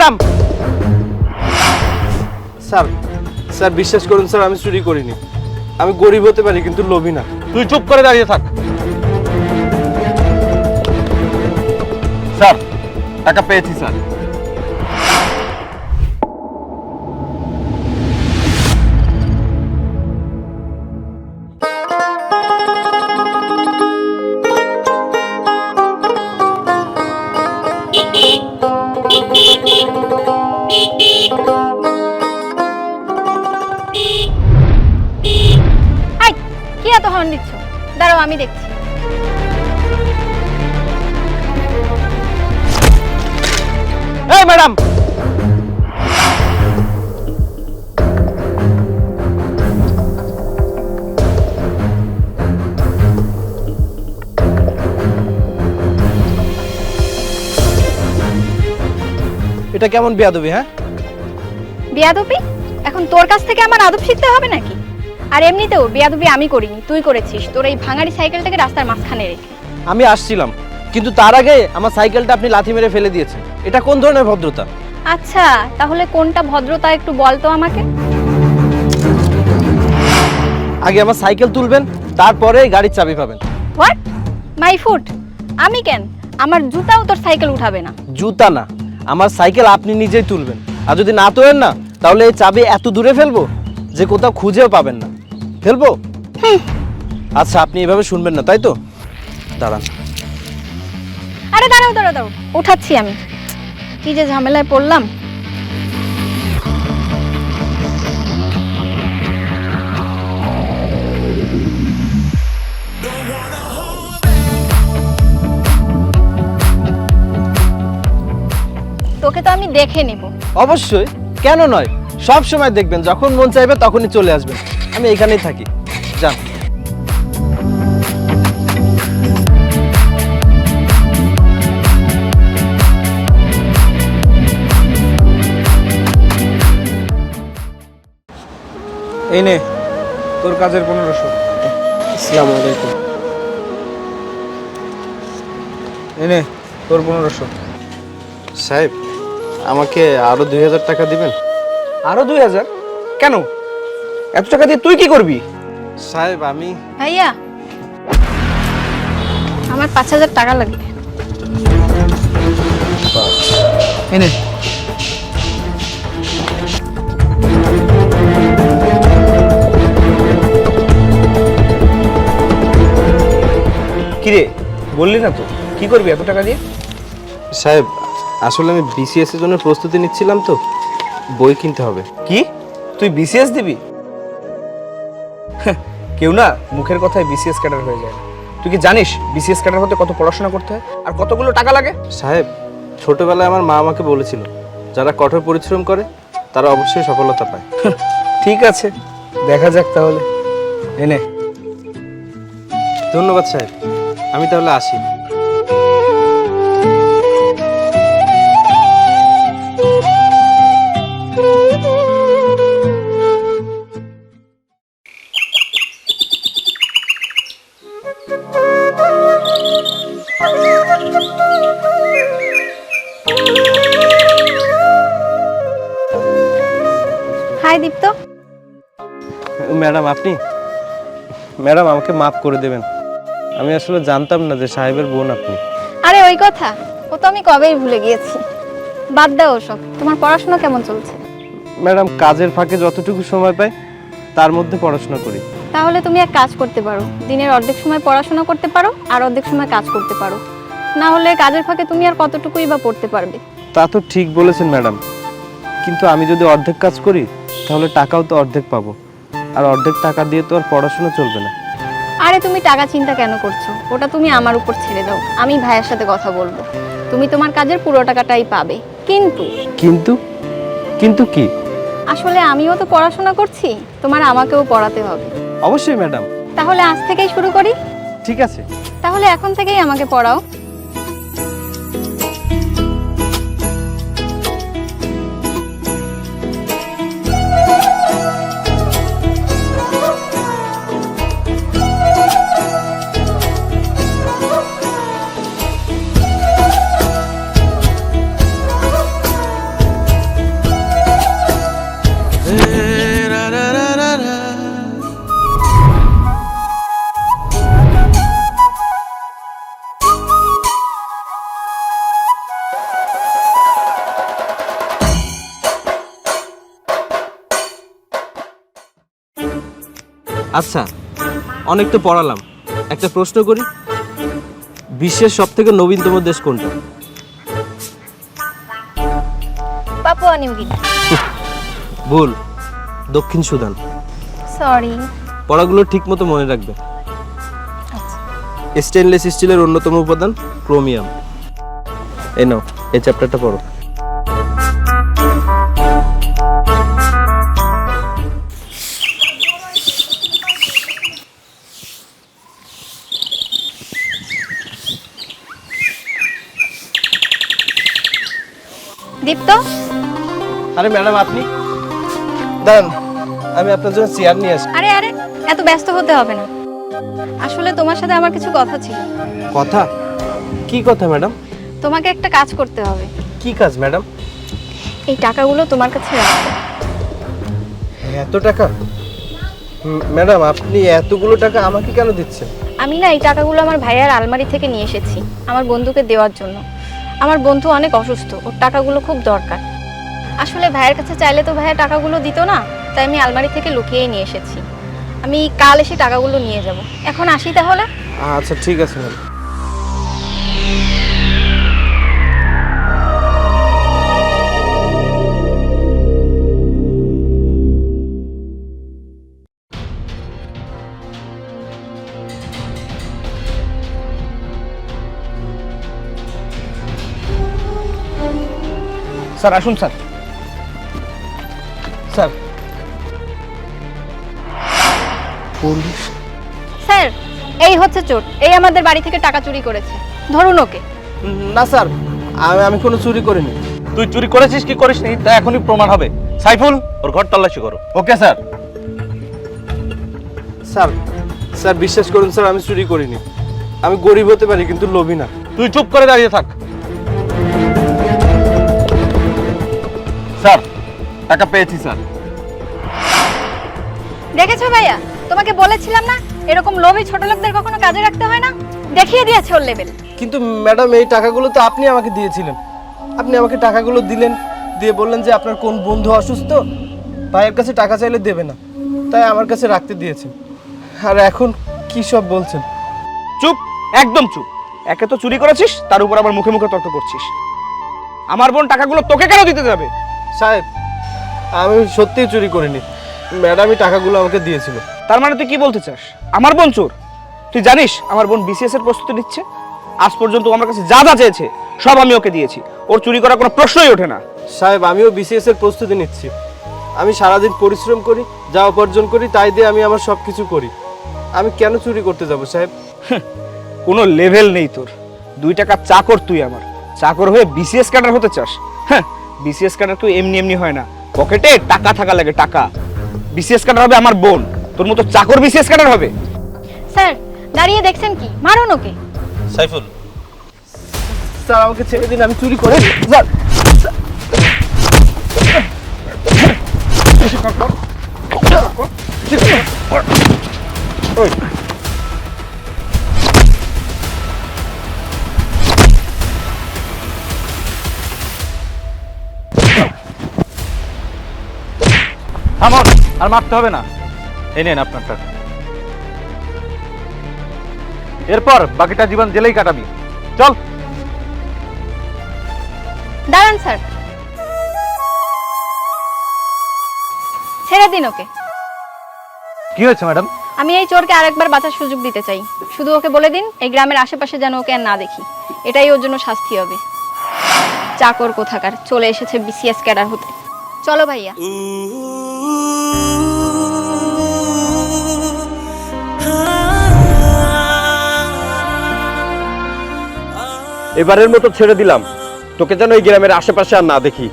Madam. Sir sir, বিশ্বাস করুন sir, আমি চুরি করিনি। আমি গরিব হতে পারি, কিন্তু লোভী না। তুই চুপ করে দাঁড়িয়ে থাক। স্যার, টাকা পেয়েছি, স্যার। কি এত হর্ন দিচ্ছ? দাঁড়াও আমি দেখছি। এই ম্যাডাম এটা কেমন বিয়াদবি হ্যাঁ? বিয়াদবি? এখন তোর কাছ থেকে আমার আদব শিখতে হবে নাকি? আর এমনিতেও বিয়াদবি আমি করিনি তুই করেছিস। তোর এই ভাঙাড়ি সাইকেলটাকে রাস্তার মাঝখানে রেখে। আমি আসছিলাম কিন্তু তার আগে আমার সাইকেলটা আপনি লাথি মেরে ফেলে দিয়েছেন। এটা কোন ধরনের ভদ্রতা? আচ্ছা তাহলে কোনটা ভদ্রতা একটু বল তো আমাকে। আগে আমার সাইকেল তুলবেন তারপরে গাড়ির চাবি পাবেন। হোয়াট মাই ফুট আমি কেন? আমার জুতাও তোর সাইকেল উঠাবে না। জুতা না। আমার সাইকেল আপনি নিজেই তুলবেন। আর যদি না তোলেন না তাহলে এই চাবি এত দূরে ফেলব যে কোথাও খুঁজেও পাবেন না। ফেলব? আচ্ছা আপনি এভাবে শুনবেন না তাই তো? দাঁড়ান। আরে দাঁড়াও দাঁড়াও দাঁড়াও উঠাচ্ছি আমি। কি যে ঝামেলায় পড়লাম। তোকে তো আমি দেখে নেব। অবশ্যই। কেন নয়? সব সময় দেখবেন যখন মন চাইবে তখনই চলে আসবেন। আমি এখানেই থাকি। যান। এই নে তোর কাজের পনেরোশো। আসসালামু আলাইকুম এই নে তোর পনেরোশো। সাহেব আমাকে আরও দুই হাজার টাকা দিবেন? আরও দুই হাজার? কেন? এত টাকা দিয়ে তুই কি করবি? সাহেব আমি ভাইয়া আমার পাঁচ হাজার টাকা লাগবে। এনে। কিরে বললি না তো কি করবি এত টাকা দিয়ে? সাহেব আসলে আমি বিসিএস এর জন্য প্রস্তুতি নিচ্ছিলাম তো। বই কিনতে হবে। কি? তুই বিসিএস দিবি? কেউ না মুখের কথায় বিসিএস ক্যাডার হয়ে যায়। না। তুই কি জানিস বিসিএস ক্যাডার হতে কত পড়াশোনা করতে হয়? আর কতগুলো টাকা লাগে? সাহেব ছোটবেলায় আমার মা আমাকে বলেছিল যারা কঠোর পরিশ্রম করে তারা অবশ্যই সফলতা পায়। ঠিক আছে দেখা যাক তাহলে। এনে। ধন্যবাদ সাহেব আমি তাহলে আসি। ম্যাডাম আপনি? ম্যাডাম আমাকে মাফ করে দেবেন। আমি আসলে জানতাম না যে সাহেবের বোন আপনি। আরে ওই কথা। ও তো আমি কবেই ভুলে গিয়েছি। বাদ দাও ওসব। তোমার পড়াশোনা কেমন চলছে? ম্যাডাম কাজের ফাঁকে যতটুকু সময় পাই তার মধ্যে পড়াশোনা করি। তাহলে তুমি এক কাজ করতে পারো। দিনের অর্ধেক সময় পড়াশোনা করতে পারো আর অর্ধেক সময় কাজ করতে পারো। না হলে কাজের ফাঁকে তুমি আর কতটুকুই বা পড়তে পারবে? তা তো ঠিক বলেছেন ম্যাডাম। কিন্তু আমি যদি অর্ধেক কাজ করি তাহলে টাকাও তো অর্ধেক পাবো। আর অর্ধেক টাকা দিয়ে তো আর পড়াশোনা চলবে না। আরে তুমি টাকা চিন্তা কেন করছ? ওটা তুমি আমার উপর ছেড়ে দাও। আমি ভাইয়ের সাথে কথা বলব। তুমি তোমার কাজের পুরো টাকাটাই পাবে। কিন্তু কিন্তু? কিন্তু কি? আসলে আমিও তো পড়াশোনা করছি। তোমার আমাকেও পড়াতে হবে। অবশ্যই ম্যাডাম। তাহলে আজ থেকেই শুরু করি? ঠিক আছে। তাহলে এখন থেকেই আমাকে পড়াও। আচ্ছা অনেক তো পড়ালাম। একটা প্রশ্ন করি। বিশ্বের সব থেকে নবীনতম দেশ কোনটা? পাপুয়া নিউগিনি ভুল। দক্ষিণ সুদান। সরি পড়াগুলো ঠিক মতো মনে রাখবে। স্টেনলেস স্টিলের অন্যতম উপাদান ক্রোমিয়াম। এই নাও এই চ্যাপ্টারটা পড়ো। আরে ম্যাডাম আপনি? দাঁড়ান আমি আপনার জন্য চেয়ার নিয়ে আসি আরে আরে এত ব্যস্ত হতে হবে না। আসলে তোমার সাথে আমার কিছু কথা ছিল। কথা? কি কথা ম্যাডাম? তোমাকে একটা কাজ করতে হবে। কি কাজ ম্যাডাম? এই টাকাগুলো তোমার কাছে রাখো। এত টাকা? ম্যাডাম আপনি এতগুলো টাকা আমাকে কেন দিচ্ছেন? আমি না এই টাকাগুলো আমার ভাইয়ার আলমারি থেকে নিয়ে এসেছি আমার বন্ধুকে দেওয়ার জন্য। আমার বন্ধু অনেক অসুস্থ ওর টাকাগুলো খুব দরকার। আসলে ভাইয়ের কাছে চাইলে তো ভাইয়া টাকাগুলো দিত না তাই আমি আলমারি থেকে লুকিয়েই নিয়ে এসেছি। আমি কাল এসে টাকাগুলো নিয়ে যাব। এখন আসি তাহলে? আচ্ছা ঠিক আছে ম্যাডাম স্যার আসুন স্যার। স্যার। পুলিশ? স্যার এই হচ্ছে চোর। এই আমাদের বাড়ি থেকে টাকা চুরি করেছে। ধরুন ওকে। না স্যার আমি আমি কোনো চুরি করিনি। তুই চুরি করেছিস কি করিস নি তা এখনই প্রমাণ হবে। সাইফুল ওর ঘর তল্লাশি করো। Okay sir. স্যার স্যার বিশ্বাস করুন স্যার আমি চুরি করিনি। আমি গরিব হতে পারি কিন্তু লোভী না। তুই চুপ করে দাঁড়িয়ে থাক। স্যার টাকা পেয়েছি স্যার। দেখেছ ভাইয়া? তোমাকে বলেছিলাম না এরকম লোভী ছোট লোকদের কখনো কাজে রাখতে হয় না? দেখিয়ে দিয়েছে ওর লেভেল কিন্তু ম্যাডাম এই টাকাগুলো তো আপনি আমাকে দিয়েছিলেন। আপনি আমাকে টাকাগুলো দিলেন দিয়ে বললেন যে আপনার কোন বন্ধু অসুস্থ ভাইয়ের কাছে টাকা চাইলে দেবে না। তাই আমার কাছে রাখতে দিয়েছেন। আর এখন কি সব বলছেন? চুপ একদম চুপ। একে তো চুরি করেছিস তার উপর আবার মুখে মুখে তর্ক করছিস। আমার বোন টাকাগুলো তোকে কেন দিতে যাবে? সাহেব আমি সত্যিই চুরি করিনি। ম্যাডামই টাকাগুলো আমাকে দিয়েছিল। তার মানে তুই কি বলতে চাস? আমার বোন চোর। তুই জানিস আমার বোন বিসিএস এর প্রস্তুতি নিচ্ছে? আজ পর্যন্ত আমার কাছে যা যা চেয়েছে সব আমি ওকে দিয়েছি। ওর চুরি করার কোনো প্রশ্নই ওঠে না। সাহেব আমিও বিসিএস এর প্রস্তুতি নিচ্ছি। আমি সারাদিন পরিশ্রম করি যা উপার্জন করি তাই দিয়ে আমি আমার সব কিছু করি। আমি কেন চুরি করতে যাব সাহেব? কোনো লেভেল নেই তোর। দুই টাকা চাকর তুই আমার। চাকর হয়ে বিসিএস ক্যাডার হতে চাস? হ্যাঁ বিসিএস ক্যাডার তুই এমনি এমনি হয় না। পকেটে টাকা থাকা লাগে টাকা। বিসিএস ক্যাডার হবে আমার বোন। তোর মতো চাকর বিসিএস ক্যাডার হবে। স্যার দাঁড়িয়ে দেখছেন কি? মারুন ওকে। সাইফুল। স্যার আমাকে ছেড়ে দিন আমি চুরি করে স্যার। থামন আর মারতে হবে না। এই নেন আপনার টাকা এরপর বাকিটা জীবন জেলেই কাটাবি। চল। দাঁড়ান স্যার। ছেড়ে দিন ওকে। কি হয়েছে ম্যাডাম? আমি এই চোরকে আরেকবার বাঁচার সুযোগ দিতে চাই। শুধু ওকে বলে দিন এই গ্রামের আশেপাশে যেন ওকে আর না দেখি। এটাই ওর জন্য শাস্তি হবে। চাকর কোথাকার? চলে এসেছে বিসিএস ক্যাডার হতে। চলো ভাইয়া। এবারের মতো ছেড়ে দিলাম। তোকে যেন এই গ্রামের আশেপাশে আর না দেখি।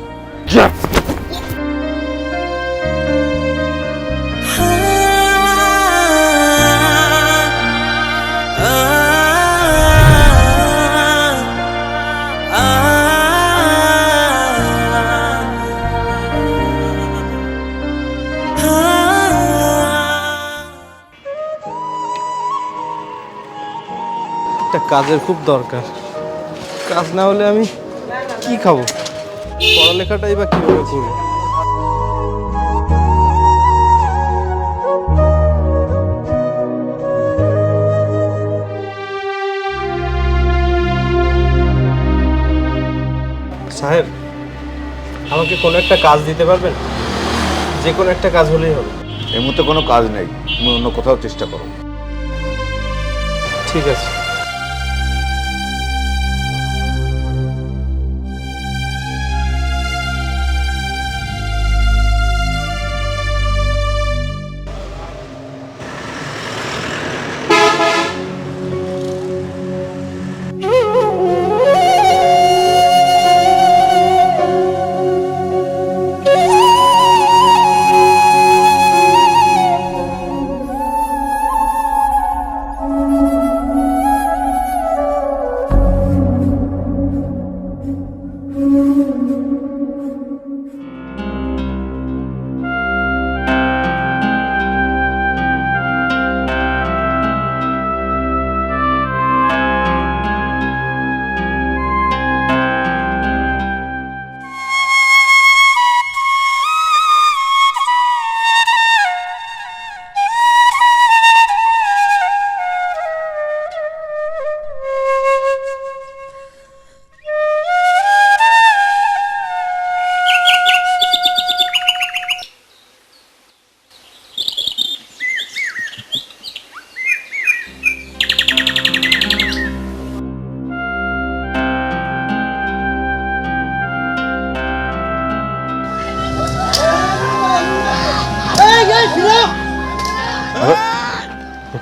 একটা কাজের খুব দরকার। কাজ না হলে আমি কি খাব? পড়ালেখাটাই বা কীভাবে করব? সাহেব আমাকে কোনো একটা কাজ দিতে পারবেন? যে কোনো একটা কাজ হলেই হবে। এই মুহূর্তে কোনো কাজ নেই। তুমি অন্য কোথাও চেষ্টা করো। ঠিক আছে।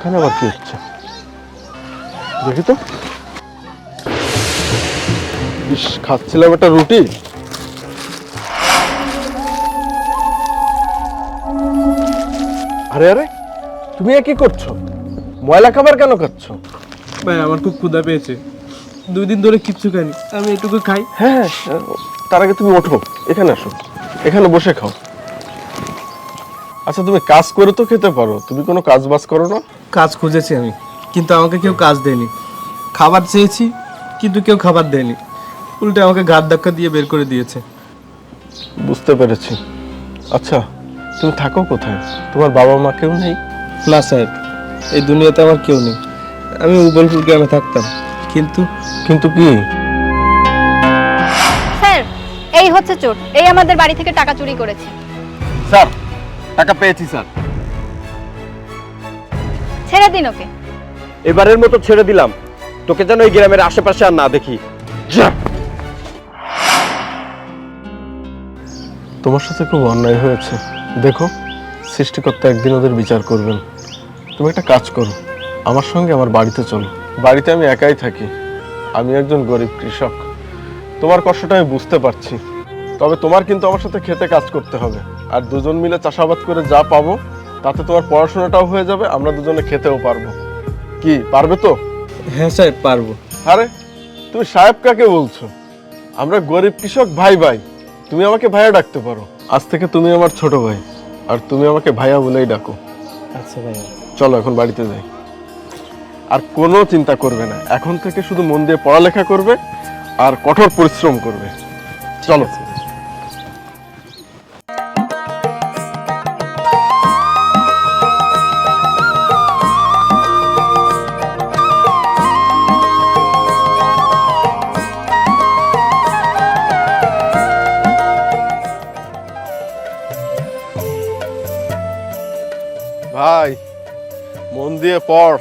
এখানে আবার কি হচ্ছে? দেখি তো। ইস খাচ্ছিলাম একটা রুটি। আরে আরে তুমি এ কি করছ? ময়লা খাবার কেন খাচ্ছ? ভাই আমার খুব ক্ষুধা পেয়েছে। দুই দিন ধরে কিচ্ছু খাইনি। আমি এটুকু খাই। হ্যাঁ হ্যাঁ তার আগে তুমি ওঠো। এখানে আসো। এখানে বসে খাও। আচ্ছা তুমি কাজ করে তো খেতে পারো। তুমি কোনো কাজ বাজ করো না? কাজ খুঁজেছি আমি কিন্তু আমাকে কেউ কাজ দেয়নি। খাবার চেয়েছি কিন্তু কেউ খাবার দেয়নি। উল্টে আমাকে ঘাট ধাক্কা দিয়ে বের করে দিয়েছে। বুঝতে পেরেছি। আচ্ছা তুমি থাকো কোথায়? তোমার বাবা মা কেউ নেই? না সাহেব এই দুনিয়াতে আমার কেউ নেই। আমি উবলপুর গ্রামে থাকতাম। কিন্তু কিন্তু কি? স্যার এই হচ্ছে চোর। এই আমাদের বাড়ি থেকে টাকা চুরি করেছে। স্যার টাকা পেয়েছি স্যার। ছেড়ে দিন ওকে। এবারের মতো ছেড়ে দিলাম। তোকে যেন এই গ্রামের আশেপাশে আর না দেখি। যা। তোমার সাথে খুব অন্যায় হয়েছে। দেখো সৃষ্টিকর্তা একদিন ওদের বিচার করবেন। তুমি একটা কাজ করো আমার সঙ্গে আমার বাড়িতে চলো। বাড়িতে আমি একাই থাকি আমি একজন গরিব কৃষক। তোমার কষ্টটা আমি বুঝতে পারছি তবে তোমার কিন্তু আমার সাথে খেতে কাজ করতে হবে। আর দুজন মিলে চাষাবাদ করে যা পাবো তাতে তোমার পড়াশোনাটাও হয়ে যাবে আমরা দুজনে খেতেও পারব। কি পারবে তো? হ্যাঁ সাহেব পারব। আরে তুমি সাহেব কাকে বলছো? আমরা গরিব কৃষক ভাই ভাই তুমি আমাকে ভাইয়া ডাকতে পারো। আজ থেকে তুমি আমার ছোট ভাই আর তুমি আমাকে ভাইয়া বলেই ডাকো। আচ্ছা ভাই চলো এখন বাড়িতে যাই। আর কোনো চিন্তা করবে না এখন থেকে শুধু মন দিয়ে পড়ালেখা করবে আর কঠোর পরিশ্রম করবে। চলো। দিয়ে পড়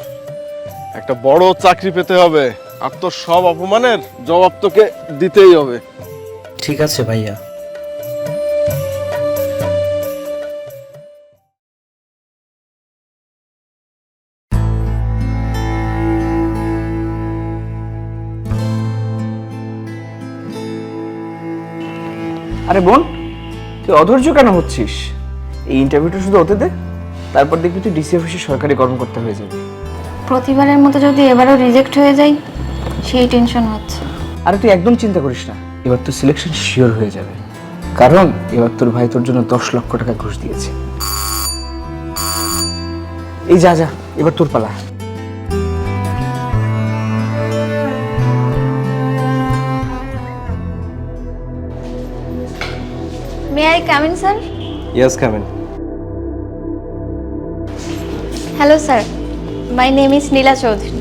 একটা বড় চাকরি পেতে হবে। আর তোর সব অপমানের জবাব তোকে দিতেই হবে। ঠিক আছে ভাইয়া। আরে বোন তুই অধৈর্য কেন হচ্ছিস? এই ইন্টারভিউটা শুধু হতে দে। তারপর দেখবি তুই ডিসি অফিসে সরকারি কর্মকর্তা হয়ে যাবি। প্রতিবারের মতো যদি এবারও রিজেক্ট হয়ে যাই সেই টেনশন হচ্ছে। আরে তুই একদম চিন্তা করিস না এবার তোর সিলেকশন শিওর হয়ে যাবে। কারণ এবার তোর ভাই তোর জন্য দশ লক্ষ টাকা ঘুষ দিয়েছে। এই যা যা এবার তোর পালা। May I come in sir yes come in hello sir my name is Neela Chowdhury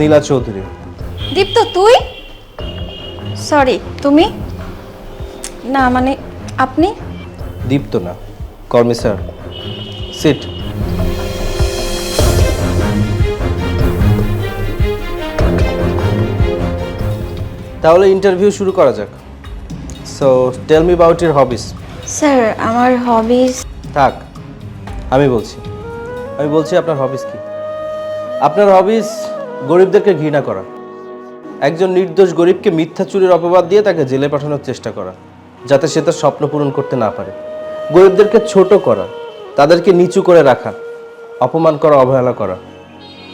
Neela Chowdhury Dipto তুই? সরি তুমি? না মানে আপনি? দীপ্ত না। কর্মী স্যার সিট তাহলে ইন্টারভিউ শুরু করা যাক। So tell me about your hobbies sir আমার হবিস থাক আমি বলছি। আমি বলছি আপনার হবিস কি? আপনার হবিস গরিবদেরকে ঘৃণা করা। একজন নির্দোষ গরিবকে মিথ্যা চুরির অপবাদ দিয়ে তাকে জেলে পাঠানোর চেষ্টা করা যাতে সে তার স্বপ্ন পূরণ করতে না পারে। গরিবদেরকে ছোট করা তাদেরকে নিচু করে রাখা অপমান করা অবহেলা করা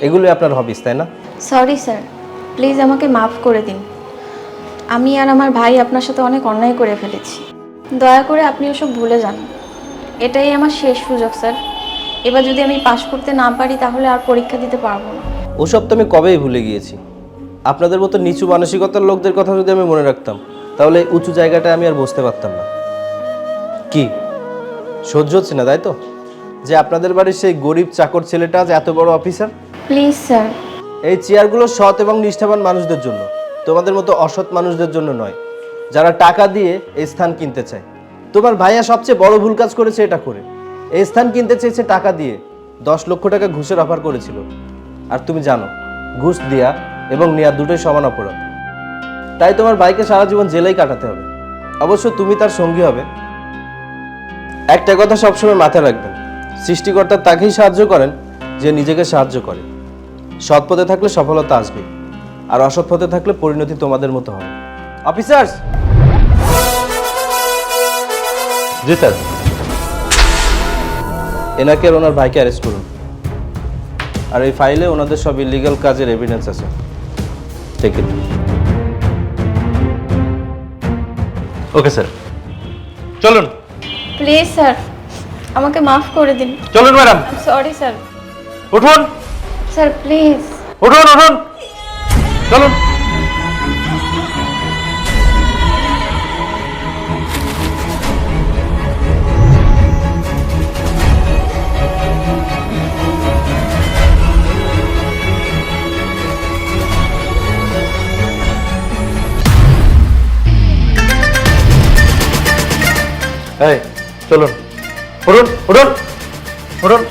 এগুলোই আপনার হবিস তাই না? সরি স্যার প্লিজ আমাকে মাফ করে দিন। আমি আর আমার ভাই আপনার সাথে অনেক অন্যায় করে ফেলেছি। দয়া করে আপনি ওসব ভুলে যান। এটাই আমার শেষ সুযোগ স্যার। এবার যদি আমি পাশ করতে না পারি তাহলে আর পরীক্ষা দিতে পারব না। ওসব তো আমি কবেই ভুলে গিয়েছি। আপনাদের মতো নিচু মানসিকতার লোকদের কথা যদি আমি মনে রাখতাম তাহলে উঁচু জায়গাটায় আমি আর বসতে পারতাম না। কি? সহ্য হচ্ছে না তাই তো? যে আপনাদের বাড়ির সেই গরিব চাকর ছেলেটা আজ এত বড় অফিসার? Please sir. এই চেয়ারগুলো সৎ এবং নিষ্ঠাবান মানুষদের জন্য তোমাদের মতো অসৎ মানুষদের জন্য নয়। যারা টাকা দিয়ে এই স্থান কিনতে চায়। তোমার ভাইয়া সবচেয়ে বড় ভুল কাজ করেছে এটা করে। এই স্থান কিনতে চেয়েছে টাকা দিয়ে দশ লক্ষ টাকা ঘুষের অফার করেছিল। আর তুমি জানো, ঘুষ দেয়া এবং নেওয়া দুটোই সমান অপরাধ। তাই তোমার ভাইকে সারা জীবন জেলেই কাটাতে হবে। অবশ্য তুমি তার সঙ্গী হবে। একটা কথা সবসময় মাথায় রাখবেন, সৃষ্টিকর্তা তাকেই সাহায্য করেন যে নিজেকে সাহায্য করে। সৎ পথে থাকলে সফলতা আসবে আর অসৎ পথে থাকলে পরিণতি তোমাদের মতো হবে। অফিসার্স! জি স্যার এনাকে আর ওনার ভাইকে অ্যারেস্ট করুন। আর এই ফাইলে ওনাদের সব ইলিগাল কাজের এভিডেন্স আছে। টেক ইট ওকে স্যার চলুন। প্লিজ স্যার আমাকে মাফ করে দিন। চলুন ম্যাডাম সরি স্যার উঠুন। স্যার প্লিজ উঠুন উঠুন। চলুন। এই চলুন। উঠুন উঠুন। উঠুন।